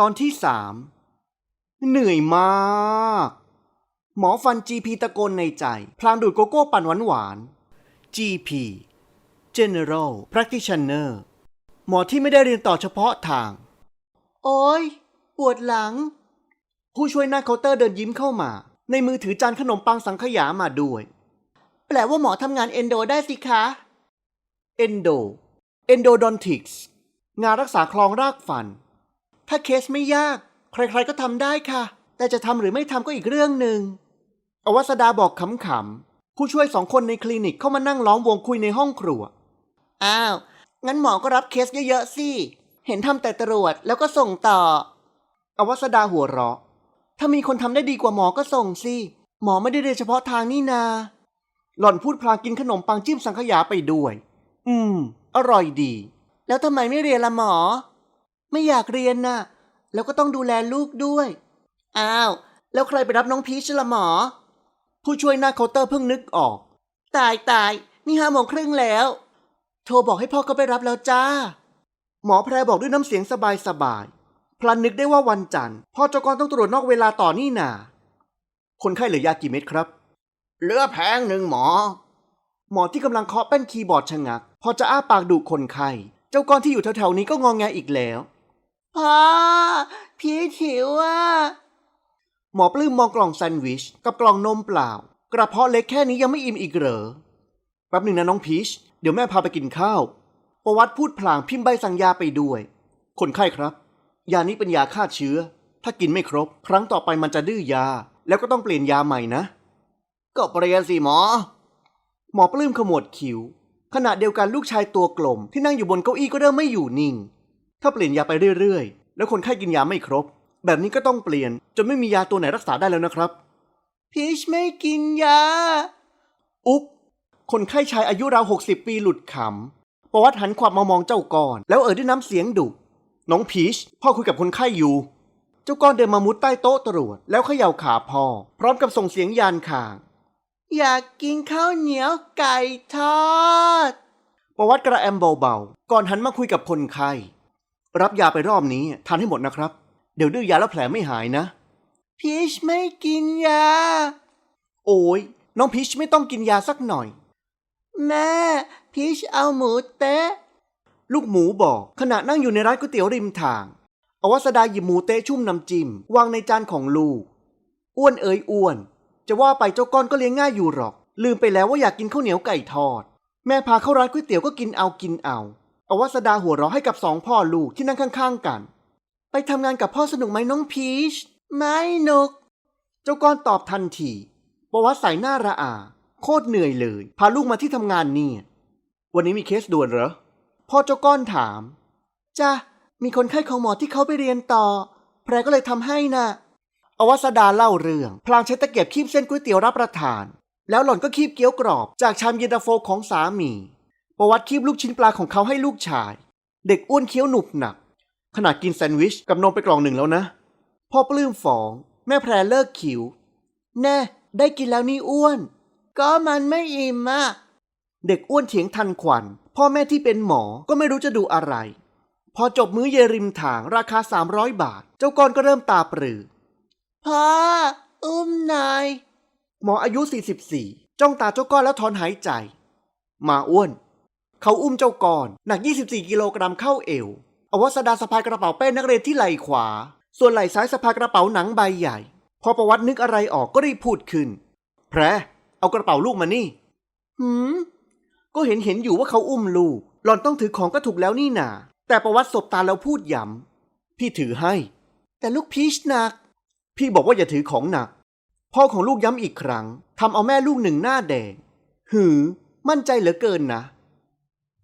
ตอนที่สามเหนื่อยมาก หมอฟัน GP ตะโกนในใจ พลางดูดโกโก้ปั่นหวานหวานๆ GP General Practitioner หมอที่ไม่ได้เรียนต่อเฉพาะทาง โอ้ย ปวดหลัง ผู้ช่วยหน้าเคาน์เตอร์เดินยิ้มเข้ามา ในมือถือจานขนมปังสังขยามาด้วย แปลว่าหมอทำงานเอนโดได้สิคะ เอนโด เอนโดดอนติกส์ งานรักษาคลองรากฟัน ถ้าเคสไม่ยาก ใครๆก็ทำได้ค่ะ แต่จะทำหรือไม่ทำก็อีกเรื่องหนึ่ง อวัสดาบอกขำๆ ผู้ช่วยสองคนในคลินิกเข้ามานั่งล้อมวงคุยในห้องครัว อ้าว งั้นหมอก็รับเคสเยอะๆสิ เห็นทำแต่ตรวจแล้วก็ส่งต่อ อวัสดาหัวเราะ ถ้ามีคนทำได้ดีกว่าหมอก็ส่งสิ หมอไม่ได้เรียนเฉพาะทางนี่นา หล่อนพูดพลางกินขนมปังจิ้มสังขยาไปด้วย อืม อร่อยดี แล้วทำไมไม่เรียนละหมอ ไม่อยากเรียนน่ะ แล้วก็ต้องดูแลลูกด้วย อ้าว แล้วใครไปรับน้องพีชละหมอ ผู้ช่วยหน้าเคาน์เตอร์เพิ่งนึกออก ตายตายนี่ห้าโมงครึ่งแล้ว โทรบอกให้พ่อเขาไปรับแล้วจ้า หมอแพรบอกด้วยน้ำเสียงสบายสบายๆพลันนึกได้ว่าวันจันทร์พ่อเจ้ากรต้องตรวจนอกเวลาต่อนี่นา คนไข้เหลือยากี่เม็ดครับ เหลือแพงหนึ่งหมอ หมอที่กำลังเคาะแป้นคีย์บอร์ดชะงัก พอจะอ้าปากดุคนไข้ เจ้าก้อนที่อยู่แถวๆนี้ก็งองแงอีกแล้ว พ่อพี่ถิวอะหมอปลื้มมองกล่องแซนด์วิชกับกล่องนมเปล่า กระเพาะเล็กแค่นี้ยังไม่อิ่มอีกเหรอแป๊บหนึ่งนะน้องพีชเดี๋ยวแม่พาไปกินข้าวประวัติพูดพลางพิมพ์ใบสั่งยาไปด้วย คนไข้ครับ ยานี้เป็นยาฆ่าเชื้อ ถ้ากินไม่ครบ ครั้งต่อไปมันจะดื้อยา แล้วก็ต้องเปลี่ยนยาใหม่นะ ก็เปลี่ยนสิหมอ หมอปลื้มขมวดคิ้วขณะเดียวกันลูกชายตัวกลมที่นั่งอยู่บนเก้าอี้ก็เริ่มไม่อยู่นิ่ง ถ้าเปลี่ยนยาไปเรื่อยๆ แล้วคนไข้กินยาไม่ครบ แบบนี้ก็ต้องเปลี่ยน จนไม่มียาตัวไหนรักษาได้แล้วนะครับ พีชไม่กินยา อุ๊บ คนไข้ชายอายุราวหกสิบปีหลุดขำประวัติหันขวับมามองเจ้าก้อน แล้วเอ่ยด้วยน้ำเสียงดุ น้องพีช พ่อคุยกับคนไข้อยู่ เจ้าก้อนเดินมามุดใต้โต๊ะตรวจ แล้วเขย่าขาพ่อ พร้อมกับส่งเสียงยานคาง อยากกินข้าวเหนียวไก่ทอดประวัติกระแอมเบาๆ ก่อนหันมาคุยกับคนไข้ รับยาไปรอบนี้ทานให้หมดนะครับ เดี๋ยวดื้อยาแล้วแผลไม่หายนะ พีชไม่กินยา โอ้ยน้องพีชไม่ต้องกินยาสักหน่อย แม่ พีชเอาหมูเตะ ลูกหมูบอกขณะนั่งอยู่ในร้านก๋วยเตี๋ยวริมทาง อวสดาหยิบหมูเตะชุ่มน้ำจิ้มวางในจานของลูก อ้วนเอ๋ยอ้วน จะว่าไปเจ้าก้อนก็เลี้ยงง่ายอยู่หรอก ลืมไปแล้วว่าอยากกินข้าวเหนียวไก่ทอด แม่พาเข้าร้านก๋วยเตี๋ยวก็กินเอากินเอา อวัสดาหัวเราะให้กับสองพ่อลูกที่นั่งข้างๆกัน ไปทำงานกับพ่อสนุกไหมน้องพีช ไม่หนุก เจ้าก้อนตอบทันทีประวัติใส่หน้าระอา โคตรเหนื่อยเลย พาลูกมาที่ทำงานนี่ วันนี้มีเคสด่วนเหรอ พ่อเจ้าก้อนถาม จ้ะ มีคนไข้ของหมอที่เขาไปเรียนต่อ แพรก็เลยทำให้น่ะ อวัสดาเล่าเรื่อง พลางใช้ตะเกียบคีบเส้นก๋วยเตี๋ยวรับประทาน แล้วหล่อนก็คีบเกี๊ยวกรอบจากชามเย็นตาโฟของสามี ประวัติคีบลูกชิ้นปลาของเขาให้ลูกชาย เด็กอ้วนเคี้ยวหนุบหนัก ขนาดกินแซนด์วิชกับนมไปกล่องหนึ่งแล้วนะ พ่อปลื้มฟองแม่แพรเลิกคิว แน่ ได้กินแล้วนี่อ้วน ก็มันไม่อิ่มอะเด็กอ้วนเถียงทันควันพ่อแม่ที่เป็นหมอก็ไม่รู้จะดูอะไร พอจบมื้อเยริมถางราคา 300 บาท เจ้ากรก็เริ่มตาปรือพ่ออุ้มนาย หมออายุ 44 จ้องตาเจ้าก้อนแล้วถอนหายใจ มาอ้วน เขาอุ้มเจ้าก้อนหนัก 24 กิโลกรัมเข้าเอว อวัสดาสะพายกระเป๋าเป้นักเรียนที่ไหล่ขวา ส่วนไหล่ซ้ายสะพายกระเป๋าหนังใบใหญ่ พอประวัตินึกอะไรออกก็รีบพูดขึ้น แพรเอากระเป๋าลูกมานี่ หืม ก็เห็นเห็นอยู่ว่าเขาอุ้มลูก หล่อนต้องถือของก็ถูกแล้วนี่นา แต่ประวัติสบตาแล้วพูดย้ำ พี่ถือให้ แต่ลูกพีชหนัก พี่บอกว่าอย่าถือของหนัก พ่อของลูกย้ำอีกครั้งทำเอาแม่ลูกหนึ่งหน้าแดง หือ มั่นใจเหลือเกินนะ